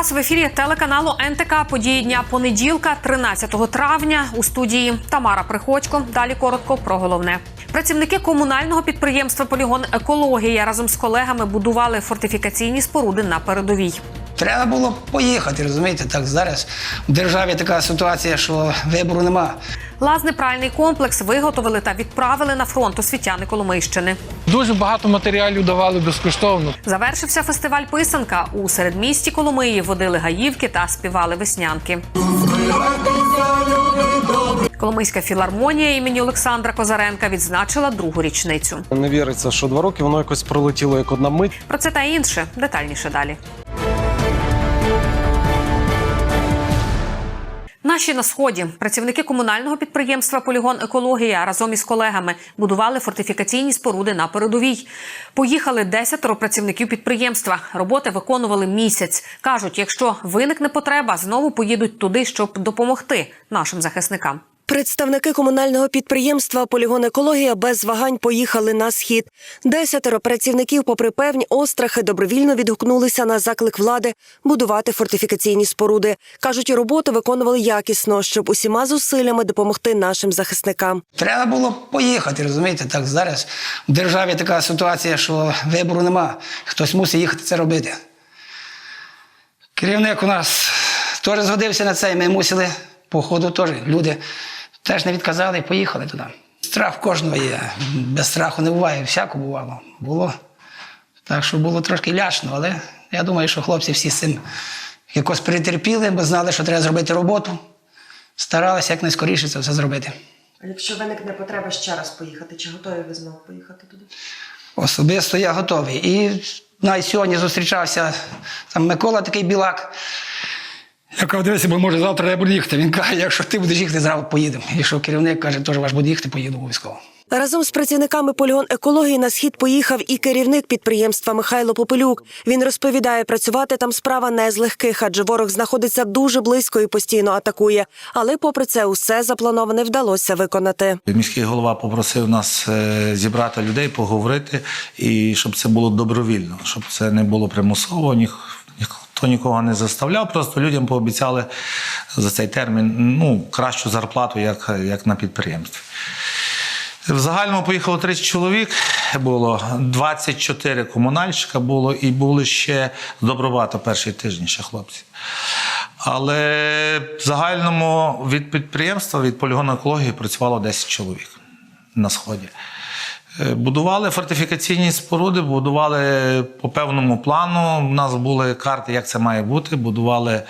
вас в ефірі телеканалу НТК. Події дня понеділка, 13 травня. У студії Тамара Приходько. Далі коротко про головне. Працівники комунального підприємства Полігон Екологія разом з колегами будували фортифікаційні споруди на передовій. Треба було поїхати, розумієте? Так зараз в державі така ситуація, що вибору нема. Лазний пральний комплекс виготовили та відправили на фронт освітяни Коломийщини. Дуже багато матеріалів давали безкоштовно. Завершився фестиваль писанка. У середмісті Коломиї водили гаївки та співали веснянки. Коломийська філармонія імені Олександра Козаренка відзначила другу річницю. Не віриться, що два роки воно якось пролетіло як одна мить. Про це та інше детальніше далі. Наші на сході працівники комунального підприємства Полігон Екологія разом із колегами будували фортифікаційні споруди на передовій. Поїхали десятеро працівників підприємства. Роботи виконували місяць. кажуть, якщо виникне потреба, знову поїдуть туди, щоб допомогти нашим захисникам. Представники комунального підприємства Полігон Екологія без вагань поїхали на схід. Десятеро працівників, попри певні острахи, добровільно відгукнулися на заклик влади будувати фортифікаційні споруди. кажуть, роботу виконували якісно, щоб усіма зусиллями допомогти нашим захисникам. Треба було поїхати, розумієте? Так зараз в державі така ситуація, що вибору нема. Хтось мусить їхати це робити. Керівник у нас теж згодився на це, і ми мусили, по ходу теж люди теж не відказали і поїхали туди. Страх кожного є. Без страху не буває, всяко бувало. Було. Так що було трошки лячно, але я думаю, що хлопці всі з цим якось перетерпіли, бо знали, що треба зробити роботу. Старалися якнайскоріше це все зробити. А якщо виникне потреба ще раз поїхати, чи готові ви знову поїхати туди? Особисто я готовий. І навіть сьогодні зустрічався там Микола такий білак. Я кажу, дивися, бо може завтра я буду їхати. Він каже, якщо ти будеш їхати, зразу поїдемо. І що керівник каже, теж ваш буде їхати, поїду обов'язково. Разом з працівниками полігон екології на схід поїхав і керівник підприємства Михайло Попелюк. Він розповідає, працювати там справа не з легких, адже ворог знаходиться дуже близько і постійно атакує. Але, попри це, усе заплановане вдалося виконати. Міський голова попросив нас е, зібрати людей, поговорити, і щоб це було добровільно, щоб це не було примусово. Ніх, ніхто нікого не заставляв. Просто людям пообіцяли за цей термін ну, кращу зарплату, як, як на підприємстві. В загальному поїхало 30 чоловік, було 24 комунальщика було, і були ще з Добробата перший тиждень ще хлопці. Але в загальному від підприємства, від полігону екології працювало 10 чоловік на сході. Е, Будували фортифікаційні споруди, будували по певному плану. У нас були карти, як це має бути. Будували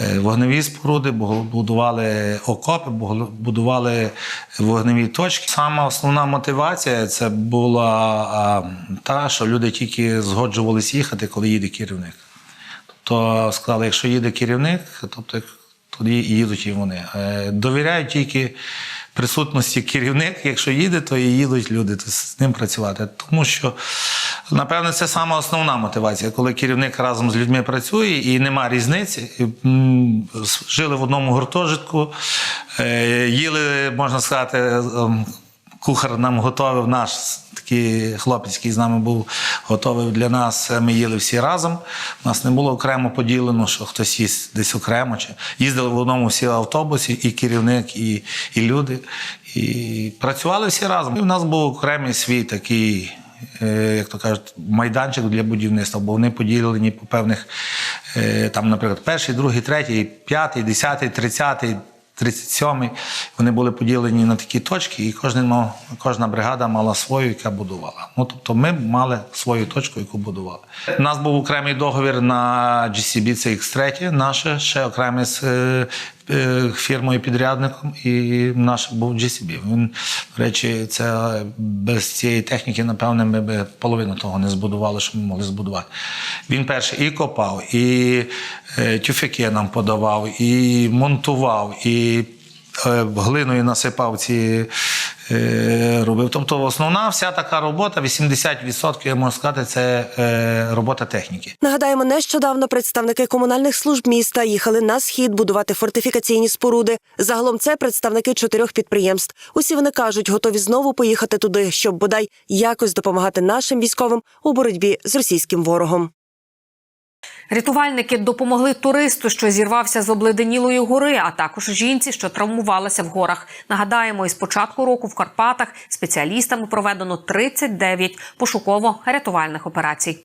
е, вогневі споруди, будували окопи, будували вогневі точки. Сама основна мотивація це була та, що люди тільки згоджувались їхати, коли їде керівник. Тобто сказали, якщо їде керівник, тобто тоді їдуть і вони. Е, Довіряють тільки присутності керівник. Якщо їде, то і їдуть люди то з ним працювати. Тому що, напевне, це саме основна мотивація, коли керівник разом з людьми працює і нема різниці. Жили в одному гуртожитку, е, їли, можна сказати, ем, Кухар нам готовив наш такий хлопець, який з нами був, готовий для нас. Ми їли всі разом. У нас не було окремо поділено, що хтось їсть десь окремо. Чи їздили в одному всі автобусі, і керівник, і, і люди. І працювали всі разом. І в нас був окремий свій такий. е, Як то кажуть, майданчик для будівництва, бо вони поділені по певних е, там, наприклад, перший, другий, третій, п'ятий, десятий, тридцятий, 37-й. Вони були поділені на такі точки, і кожен мав, кожна бригада мала свою, яка будувала. Ну, тобто ми мали свою точку, яку будували. У нас був окремий договір на GCB це X3, наше ще окремий з е, е, фірмою-підрядником, і наш був GCB. Він, до речі, це без цієї техніки, напевне, ми б половину того не збудували, що ми могли збудувати. Він перший і копав, і е, тюфяки нам подавав, і монтував, і е, глиною насипав ці. Е, Робив. Тобто основна вся така робота, 80%, я можу сказати, це е, робота техніки. Нагадаємо, нещодавно представники комунальних служб міста їхали на схід будувати фортифікаційні споруди. Загалом це представники чотирьох підприємств. Усі вони кажуть, готові знову поїхати туди, щоб бодай якось допомагати нашим військовим у боротьбі з російським ворогом. Рятувальники допомогли туристу, що зірвався з обледенілої гори, а також жінці, що травмувалася в горах. Нагадаємо, із початку року в Карпатах спеціалістами проведено 39 пошуково-рятувальних операцій.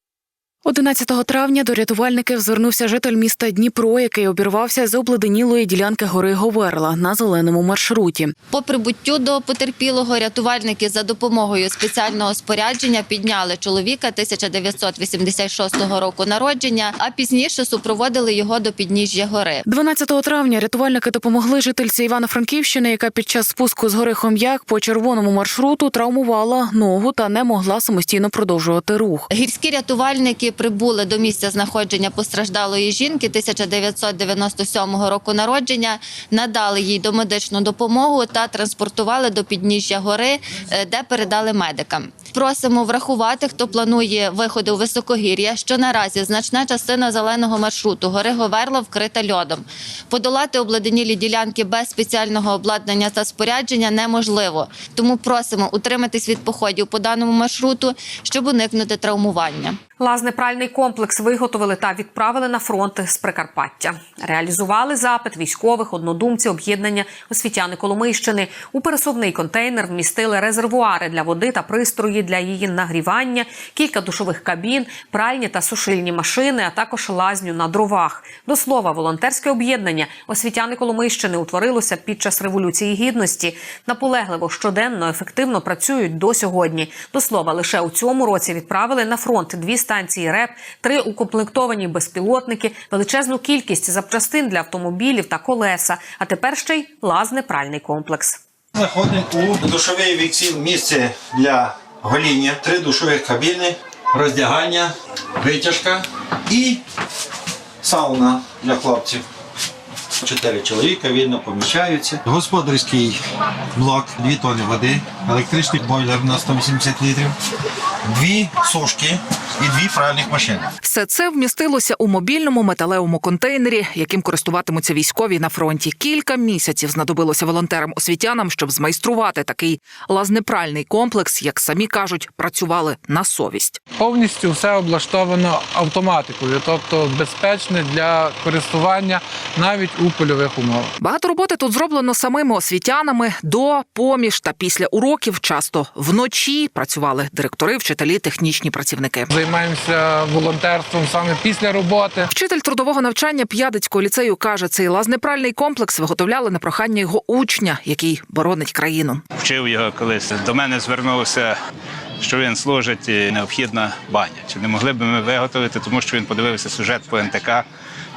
11 травня до рятувальників звернувся житель міста Дніпро, який обірвався з обледенілої ділянки гори Говерла на зеленому маршруті. По прибуттю до потерпілого рятувальники за допомогою спеціального спорядження підняли чоловіка 1986 року народження, а пізніше супроводили його до підніжжя гори. 12 травня рятувальники допомогли жительці Івано-Франківщини, яка під час спуску з гори Хом'як по червоному маршруту травмувала ногу та не могла самостійно продовжувати рух. Гірські рятувальники прибули до місця знаходження постраждалої жінки 1997 року народження, надали їй домедичну допомогу та транспортували до підніжжя гори, е, де передали медикам. Просимо врахувати, хто планує виходи у високогір'я, що наразі значна частина зеленого маршруту гори Говерла вкрита льодом. Подолати обледенілі ділянки без спеціального обладнання та спорядження неможливо. Тому просимо утриматись від походів по даному маршруту, щоб уникнути травмування. Лазнепральний комплекс виготовили та відправили на фронт з Прикарпаття. Реалізували запит військових, однодумців, об'єднання освітяни Коломийщини. У пересувний контейнер вмістили резервуари для води та пристрої для її нагрівання, кілька душових кабін, пральні та сушильні машини, а також лазню на дровах. До слова, волонтерське об'єднання освітяни Коломийщини утворилося під час революції гідності. Наполегливо щоденно ефективно працюють до сьогодні. До слова, лише у цьому році відправили на фронт дві станції РЕП, три укомплектовані безпілотники, величезну кількість запчастин для автомобілів та колеса. А тепер ще й лазнепральний комплекс. Заходимо у душовий віксіл місце для гоління, три душових кабіни, роздягання, витяжка і сауна для хлопців. Чотири чоловіка вільно поміщаються. Господарський блок, дві тони води, електричний бойлер на 180 літрів, дві сушки і дві пральних машини. Все це вмістилося у мобільному металевому контейнері, яким користуватимуться військові на фронті. Кілька місяців знадобилося волонтерам-освітянам, щоб змайструвати такий лазнепральний комплекс, як самі кажуть, працювали на совість. Повністю все облаштовано автоматикою, тобто безпечне для користування навіть у польових умовах. Багато роботи тут зроблено самими освітянами до, поміж та після уроків. Часто вночі працювали директори, вчителі, технічні працівники. Займаємося волонтерством саме після роботи. Вчитель трудового навчання П'ядицького ліцею каже, цей лазнепральний комплекс виготовляли на прохання його учня, який боронить країну. вчив його колись. До мене звернувся, що він служить і необхідна баня. Чи не могли б ми виготовити, тому що він подивився сюжет по НТК,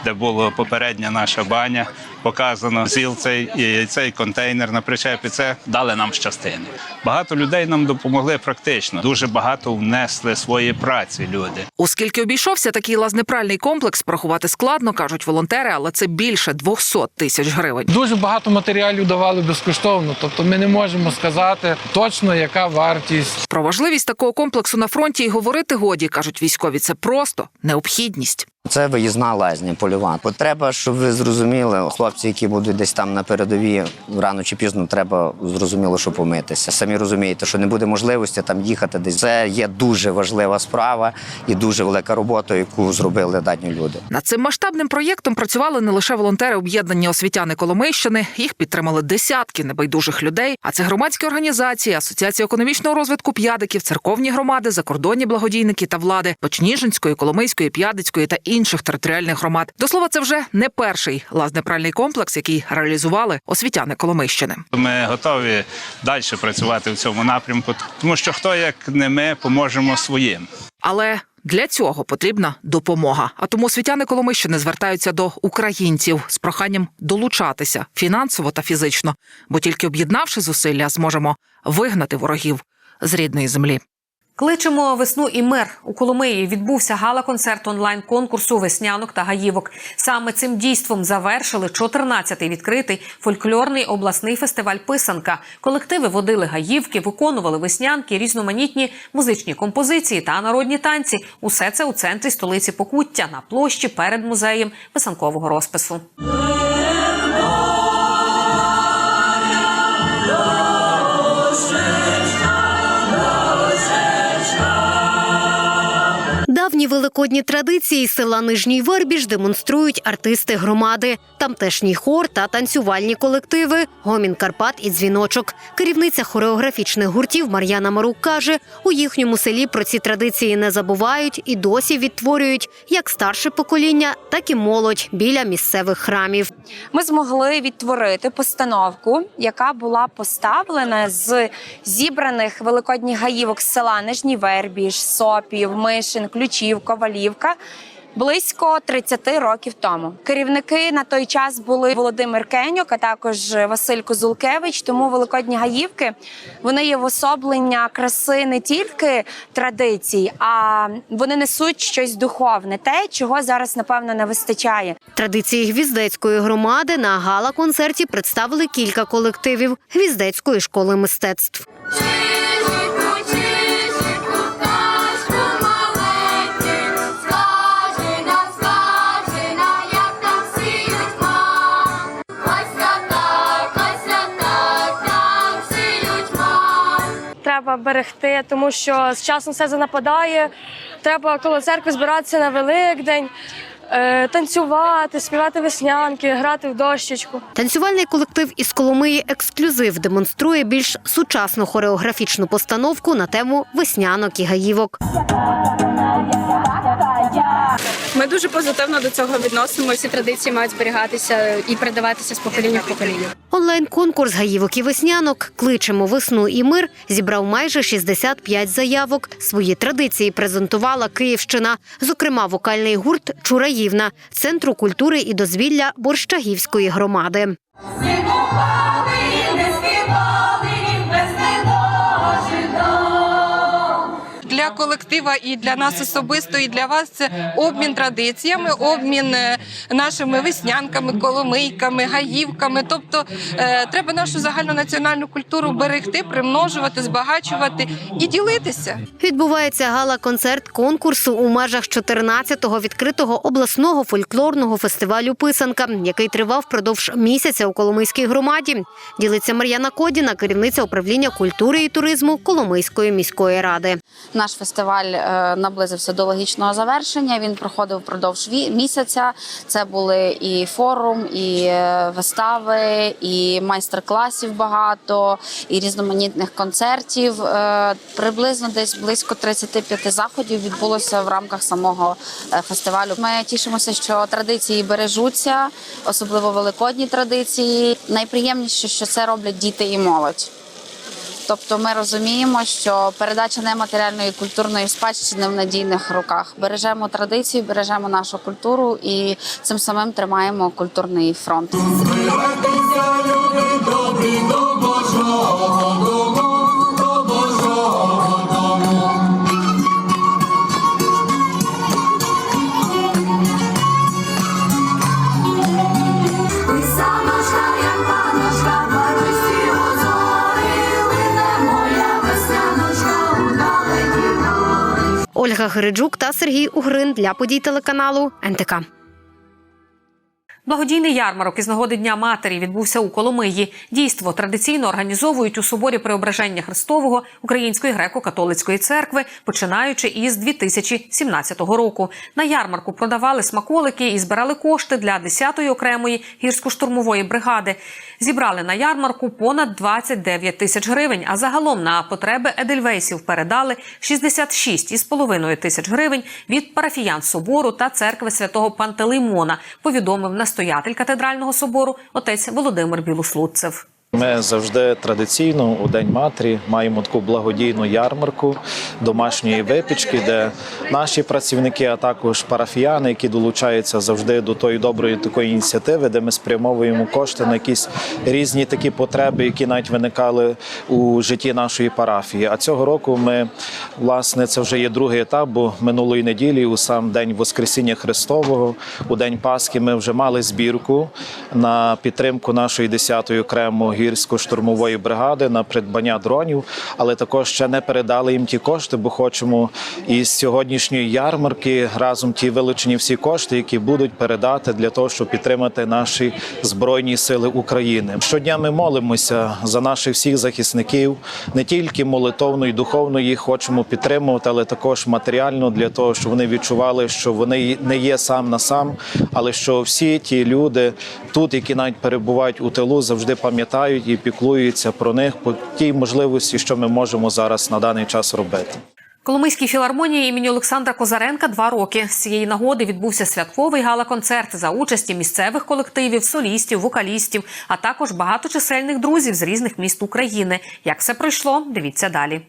де була попередня наша баня, показано зіл цей і цей контейнер на причепі. Це дали нам з частини. Багато людей нам допомогли практично. Дуже багато внесли своєї праці люди. Оскільки обійшовся такий лазнепральний комплекс, порахувати складно, кажуть волонтери, але це більше 200 тисяч гривень. Дуже багато матеріалів давали безкоштовно, тобто ми не можемо сказати точно, яка вартість. Про важливість такого комплексу на фронті й говорити годі, кажуть військові. Це просто необхідність. Це виїзна лазня польова. От треба, щоб ви зрозуміли, хлопці, які будуть десь там на передовій, рано чи пізно треба зрозуміло, що помитися. Самі розумієте, що не буде можливості там їхати десь. Це є дуже важлива справа і дуже велика робота, яку зробили дані люди. Над цим масштабним проєктом працювали не лише волонтери об'єднання освітяни Коломийщини. Їх підтримали десятки небайдужих людей. А це громадські організації, асоціація економічного розвитку п'ядиків, церковні громади, закордонні благодійники та влади Печніжинської, Коломийської, П'ядицької та інших територіальних громад. До слова, це вже не перший лазнепральний комплекс, який реалізували освітяни Коломийщини. Ми готові далі працювати в цьому напрямку, тому що хто як не ми поможемо своїм. Але для цього потрібна допомога. А тому освітяни Коломийщини звертаються до українців з проханням долучатися фінансово та фізично, бо тільки об'єднавши зусилля, зможемо вигнати ворогів з рідної землі. Кличемо весну і мир у Коломиї. Відбувся гала-концерт онлайн конкурсу веснянок та гаївок. Саме цим дійством завершили 14-й відкритий фольклорний обласний фестиваль Писанка. Колективи водили гаївки, виконували веснянки, різноманітні музичні композиції та народні танці. Усе це у центрі столиці Покуття на площі перед музеєм писанкового розпису. Великодні традиції села Нижній Вербіж демонструють артисти громади, тамтешній хор та танцювальні колективи, гомін Карпат і дзвіночок. Керівниця хореографічних гуртів Мар'яна Марук каже, у їхньому селі про ці традиції не забувають і досі відтворюють як старше покоління, так і молодь біля місцевих храмів. ми змогли відтворити постановку, яка була поставлена з зібраних великодніх гаївок села Нижній Вербіж, Сопів, Мишин, Ключів, Ковалівка. Близько 30 років тому керівники на той час були Володимир Кенюк, а також Василь Козулкевич. Тому великодні гаївки вони є особлення краси не тільки традицій, а вони несуть щось духовне, те, чого зараз напевно не вистачає. Традиції гвіздецької громади на гала-концерті представили кілька колективів Гвіздецької школи мистецтв. Треба берегти, тому що з часом все занападає. Треба коло церкви збиратися на Великдень, е, танцювати, співати веснянки, грати в дощечку. Танцювальний колектив із Коломиї Ексклюзив демонструє більш сучасну хореографічну постановку на тему веснянок і гаївок. Ми дуже позитивно до цього відносимо. Всі традиції мають зберігатися і передаватися з покоління в покоління. Онлайн-конкурс гаївок і веснянок Кличемо весну і мир зібрав майже 65 заявок. Свої традиції презентувала Київщина, зокрема вокальний гурт Чураївна центру культури і дозвілля Борщагівської громади. Колектива і для нас особисто, і для вас це обмін традиціями, обмін е, нашими веснянками, коломийками, гаївками.Тобто е, треба нашу загальнонаціональну культуру берегти, примножувати, збагачувати і ділитися. Відбувається гала-концерт конкурсу у межах 14-го відкритого обласного фольклорного фестивалю Писанка, який тривав впродовж місяця у Коломийській громаді. Ділиться Мар'яна Кодіна, керівниця управління культури і туризму Коломийської міської ради. Наш фестиваль е, наблизився до логічного завершення. Він проходив впродовж місяця. Це були і форум, і е, вистави, і майстер-класів багато, і різноманітних концертів. Е, Приблизно десь близько 35 заходів відбулося в рамках самого фестивалю. Ми тішимося, що традиції бережуться, особливо великодні традиції. Найприємніше, що це роблять діти і молодь. Тобто ми розуміємо, що передача нематеріальної культурної спадщини в надійних руках. Бережемо традицію, бережемо нашу культуру і цим самим тримаємо культурний фронт. Ольга Гриджук та Сергій Угрин для подій телеканалу НТК. Благодійний ярмарок із нагоди Дня матері відбувся у Коломиї. Дійство традиційно організовують у соборі Преображення Христового Української греко-католицької церкви, починаючи із 2017 року. На ярмарку продавали смаколики і збирали кошти для 10-ї окремої гірсько-штурмової бригади. Зібрали на ярмарку понад 29 тисяч гривень. А загалом на потреби едельвейсів передали 66,5 тисяч гривень від парафіян собору та церкви святого Пантелеймона. Повідомив настоятель катедрального собору отець Володимир Білослудцев. Ми завжди традиційно у День матері маємо таку благодійну ярмарку домашньої випічки, де наші працівники, а також парафіяни, які долучаються завжди до тої доброї такої ініціативи, де ми спрямовуємо кошти на якісь різні такі потреби, які навіть виникали у житті нашої парафії. А цього року ми власне це вже є другий етап, бо минулої неділі, у сам день Воскресіння Христового, у день Пасхи, ми вже мали збірку на підтримку нашої 10-ї окремо гірсько-штурмової бригади на придбання дронів, але також ще не передали їм ті кошти, бо хочемо із сьогоднішньої ярмарки разом ті вилучені всі кошти, які будуть передати для того, щоб підтримати наші збройні сили України. Щодня ми молимося за наших всіх захисників, не тільки молитовно і духовно їх хочемо підтримувати, але також матеріально для того, щоб вони відчували, що вони не є сам на сам, але що всі ті люди тут, які навіть перебувають у тилу, завжди пам'ятають і піклуються про них по тій можливості, що ми можемо зараз на даний час робити. Коломийській філармонії імені Олександра Козаренка два роки. З цієї нагоди відбувся святковий гала-концерт за участі місцевих колективів, солістів, вокалістів, а також багаточисельних друзів з різних міст України. Як все пройшло, дивіться далі.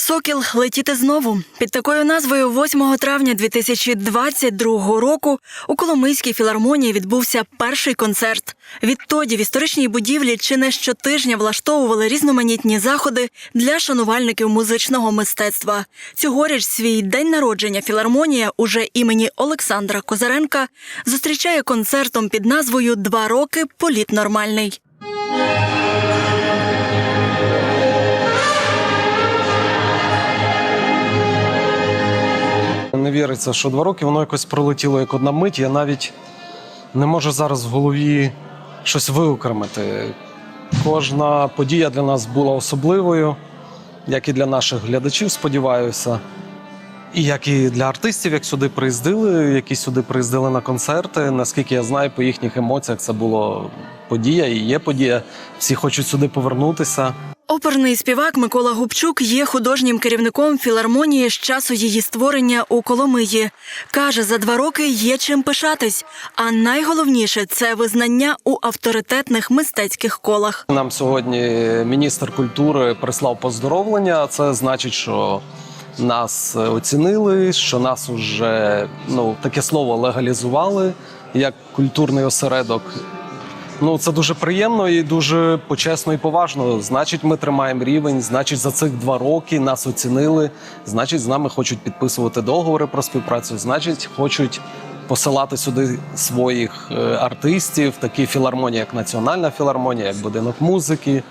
Сокіл летіти знову під такою назвою 8 травня 2022 року у Коломийській філармонії відбувся перший концерт. Відтоді в історичній будівлі чи не щотижня влаштовували різноманітні заходи для шанувальників музичного мистецтва. Цьогоріч свій день народження філармонія уже імені Олександра Козаренка зустрічає концертом під назвою Два роки політ нормальний. Не віриться, що два роки воно якось пролетіло як одна мить. Я навіть не можу зараз в голові щось виокремити. Кожна подія для нас була особливою, як і для наших глядачів, сподіваюся. І як і для артистів, як сюди приїздили, які сюди приїздили на концерти. Наскільки я знаю, по їхніх емоціях це було подія і є подія. Всі хочуть сюди повернутися. Оперний співак Микола Губчук є художнім керівником філармонії з часу її створення у Коломиї. Каже, за два роки є чим пишатись. А найголовніше це визнання у авторитетних мистецьких колах. Нам сьогодні міністр культури прислав поздоровлення. Це значить, що нас оцінили, що нас уже ну таке слово легалізували як культурний осередок. Ну це дуже приємно і дуже почесно і поважно. Значить, ми тримаємо рівень. Значить, за цих два роки нас оцінили. Значить, з нами хочуть підписувати договори про співпрацю. Значить, хочуть посилати сюди своїх е, артистів, такі філармонії, як Національна філармонія, як будинок музики.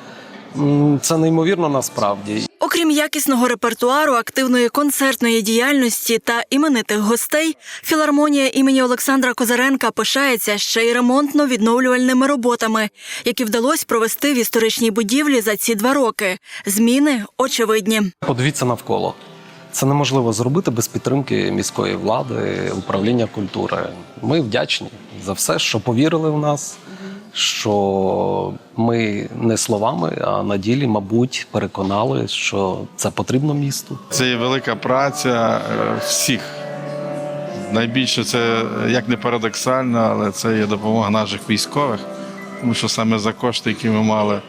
Це неймовірно насправді. Окрім якісного репертуару, активної концертної діяльності та іменитих гостей, філармонія імені Олександра Козаренка пишається ще й ремонтно-відновлювальними роботами, які вдалося провести в історичній будівлі за ці два роки. Зміни очевидні. Подивіться навколо. Це неможливо зробити без підтримки міської влади, управління культури. Ми вдячні за все, що повірили в нас, що ми не словами, а на ділі, мабуть, переконали, що це потрібно місту. Це є велика праця е, всіх. Найбільше це, як не парадоксально, але це є допомога наших військових, тому що саме за кошти, які ми мали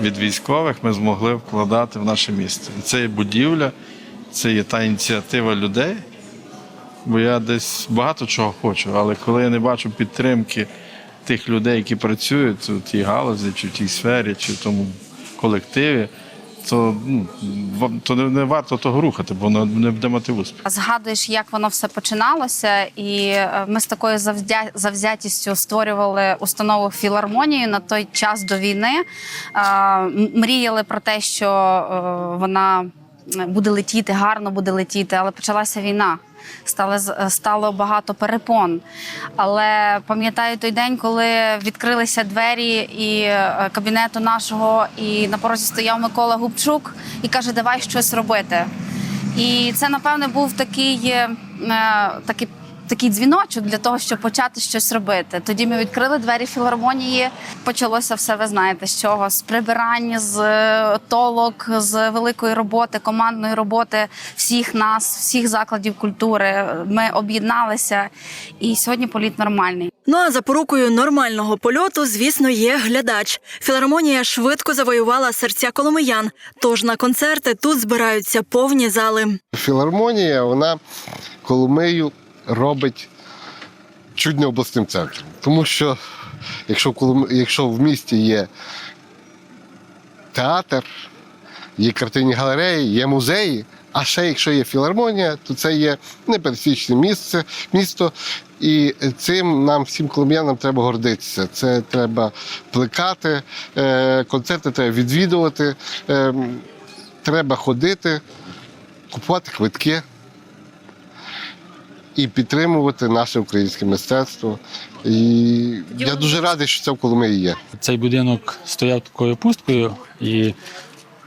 від військових, ми змогли вкладати в наше місто. Це є будівля, це є та ініціатива людей. Бо я десь багато чого хочу, але коли я не бачу підтримки тих людей, які працюють у тій галузі, чи в тій сфері, чи в тому колективі, то, ну, то не, не варто того рухати, бо воно не буде мати успіх. Згадуєш, як воно все починалося, і е, ми з такою завзя... завзятістю створювали установу філармонію на той час до війни. Е, Мріяли про те, що е, вона буде летіти, гарно буде летіти, але почалася війна. Стало, стало багато перепон. Але пам'ятаю той день, коли відкрилися двері і е, кабінету нашого, і на порозі стояв Микола Губчук і каже: Давай щось робити. І це, напевне, був такий, е, такий, такий дзвіночок для того, щоб почати щось робити. Тоді ми відкрили двері філармонії. Почалося все, ви знаєте, з чого? З прибирання, з е, толок, з великої роботи, командної роботи всіх нас, всіх закладів культури. Ми об'єдналися, і сьогодні політ нормальний. Ну а запорукою нормального польоту, звісно, є глядач. Філармонія швидко завоювала серця коломиян. Тож на концерти тут збираються повні зали. Філармонія, вона Коломию робить чуть не обласним центром. Тому що якщо, в Колом- якщо в місті є театр, є картинні галереї, є музеї, А ще якщо є філармонія, то це є непересічне місце, місто. І цим нам, всім колом'янам, треба гордитися. Це треба плекати, е, концерти треба відвідувати, е, треба ходити, купувати квитки і підтримувати наше українське мистецтво. І я дуже радий, що це в Коломиї є. Цей будинок стояв такою пусткою, і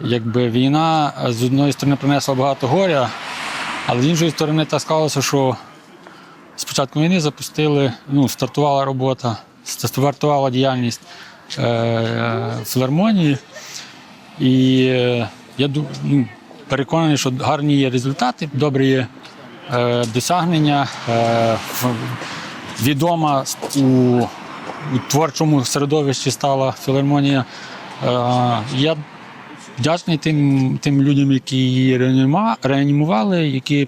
якби війна з одної сторони принесла багато горя, але з іншої сторони так склалося, що з початку війни запустили, ну, стартувала робота, стартувала діяльність е, філармонії. І е, я ду- ну, переконаний, що гарні є результати, добрі є е, досягнення. Е, відома у, творчому середовищі стала філармонія. Е, я вдячний тим, тим людям, які її реанімували, які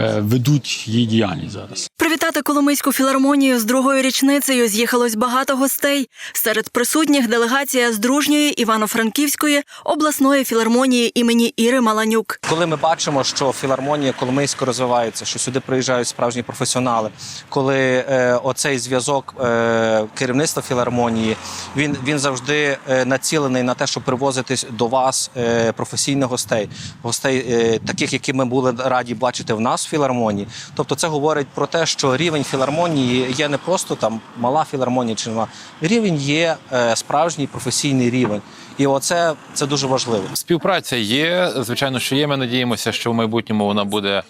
е, ведуть її діяльність зараз. Привітати Коломийську філармонію з другою річницею з'їхалось багато гостей. Серед присутніх делегація з дружньої Івано-Франківської обласної філармонії імені Іри Маланюк. Коли ми бачимо, що філармонія Коломийська розвивається, що сюди приїжджають справжні професіонали, коли е, оцей зв'язок е, керівництва філармонії, він, він завжди е, націлений на те, щоб привозити до вас е, професійних гостей, гостей е, таких, які ми були раді бачити в нас в філармонії. Тобто, це говорить про те, що рівень філармонії є не просто там мала філармонія чи нема. Рівень є е, справжній професійний рівень. І оце це дуже важливо. Співпраця є. Звичайно, що є. Ми надіємося, що в майбутньому вона буде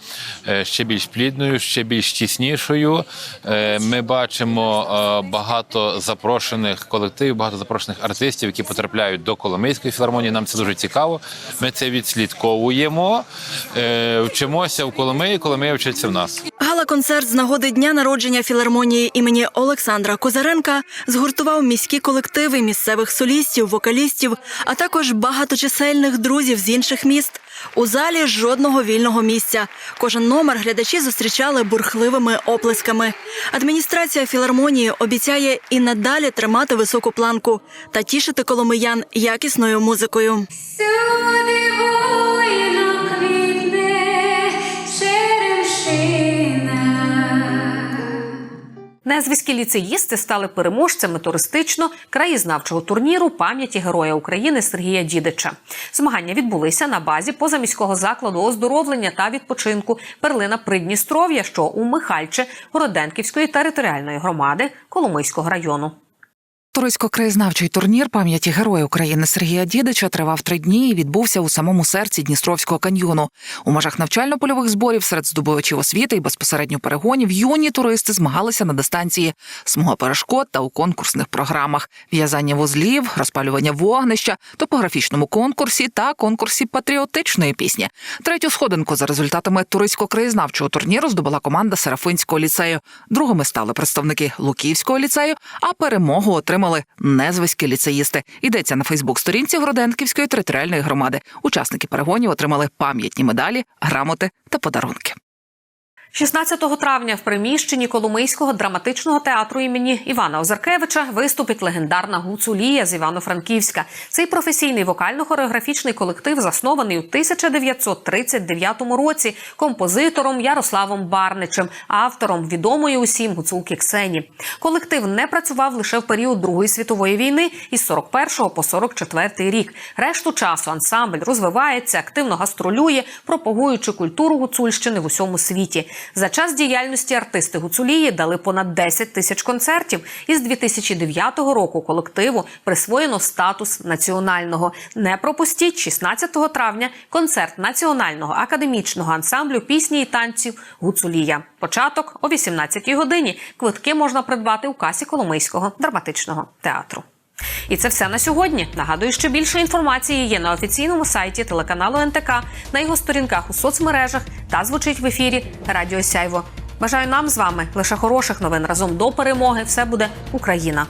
е, ще більш плідною, ще більш тіснішою. Е, Ми бачимо е, багато запрошених колективів, багато запрошених артистів, які потрапляють до Коломийської філармонії. Нам це дуже цікаво. Ми це відслідковуємо, вчимося в Коломиї, Коломия вчиться в нас. Гала-концерт з нагоди дня народження філармонії імені Олександра Козаренка згуртував міські колективи місцевих солістів, вокалістів, а також багаточисельних друзів з інших міст. У залі жодного вільного місця. Кожен номер глядачі зустрічали бурхливими оплесками. Адміністрація філармонії обіцяє і надалі тримати високу планку та тішити коломиян якісною музикою. Незвіські ліцеїсти стали переможцями туристично-краєзнавчого турніру пам'яті Героя України Сергія Дідича. Змагання відбулися на базі позаміського закладу оздоровлення та відпочинку Перлина Придністров'я, що у Михальче Городенківської територіальної громади Коломийського району. Туристсько-краєзнавчий турнір пам'яті Героя України Сергія Дідича тривав три дні і відбувся у самому серці Дністровського каньйону. У межах навчально-польових зборів серед здобувачів освіти і безпосередньо перегонів юні туристи змагалися на дистанції смуга перешкод та у конкурсних програмах: в'язання вузлів, розпалювання вогнища, топографічному конкурсі та конкурсі патріотичної пісні. Третю сходинку за результатами туристсько-краєзнавчого турніру здобула команда Серафинського ліцею. Другими стали представники Луківського ліцею, а перемогу отримали незвиські ліцеїсти. Йдеться на Фейсбук-сторінці Городенківської територіальної громади. Учасники перегонів отримали пам'ятні медалі, грамоти та подарунки. 16 травня в приміщенні Коломийського драматичного театру імені Івана Озаркевича виступить легендарна Гуцулія з Івано-Франківська. Цей професійний вокально-хореографічний колектив заснований у 1939 році композитором Ярославом Барничем, автором відомої усім гуцулки Ксені. Колектив не працював лише в період Другої світової війни із 41 по 44 рік. Решту часу ансамбль розвивається, активно гастролює, пропагуючи культуру гуцульщини в усьому світі. За час діяльності артисти Гуцулії дали понад 10 тисяч концертів. Із 2009 року колективу присвоєно статус національного. Не пропустіть 16 травня концерт національного академічного ансамблю пісні і танців Гуцулія. Початок о 18 годині. Квитки можна придбати у касі Коломийського драматичного театру. І це все на сьогодні. Нагадую, що більше інформації є на офіційному сайті телеканалу НТК, на його сторінках у соцмережах та звучить в ефірі Радіо Сяйво. Бажаю нам з вами лише хороших новин разом до перемоги. Все буде Україна.